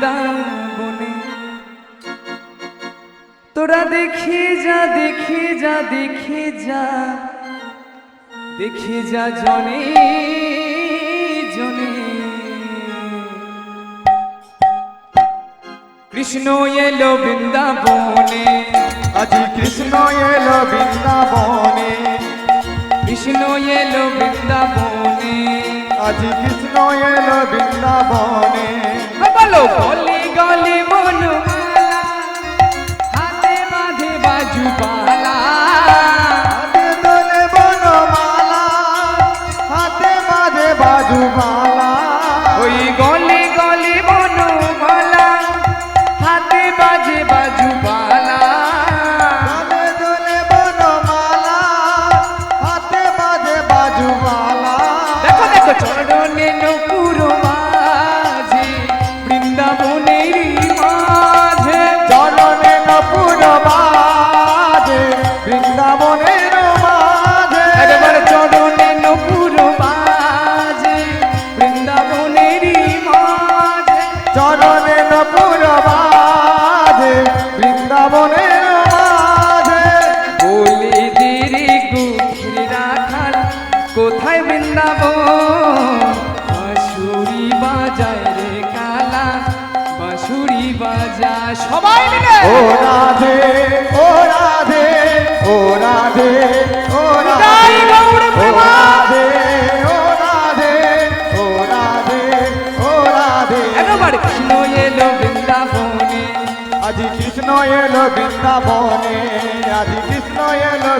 বৃন্দাবনে তোরা দেখি যা দেখি যা দেখি যা। দেখি যা জনে জনে। কৃষ্ণ এলো বৃন্দাবনে। আজি কৃষ্ণ এলো বৃন্দাবনে। কৃষ্ণ এলো বৃন্দাবনে। আজি কৃষ্ণ এলো বৃন্দাবনে। বাজুমালা। ওই গলি গলি মনমালা হাতে বাজে বাজু পালা হাতে বনমালা হাতে মাঝে বাজুমালা। দেখো দেখো চরণে মাঝে বৃন্দাবনের মাঝে। চরণে বাজে বৃন্দাবনের মাঝে। কোথায় বৃন্দাবন। বাঁশুরি বাজায় রে কালা বাঁশুরি বাজা সবাই মিলে। ও রাধে ও রাধে ও রাধে ও রাধে। ও রাধে ও রাধে ও রাধে ও রাধে। একবার কৃষ্ণ এলো বৃন্দাবনে। আজি কৃষ্ণ এলো বৃন্দাবনে আজি কৃষ্ণ এলো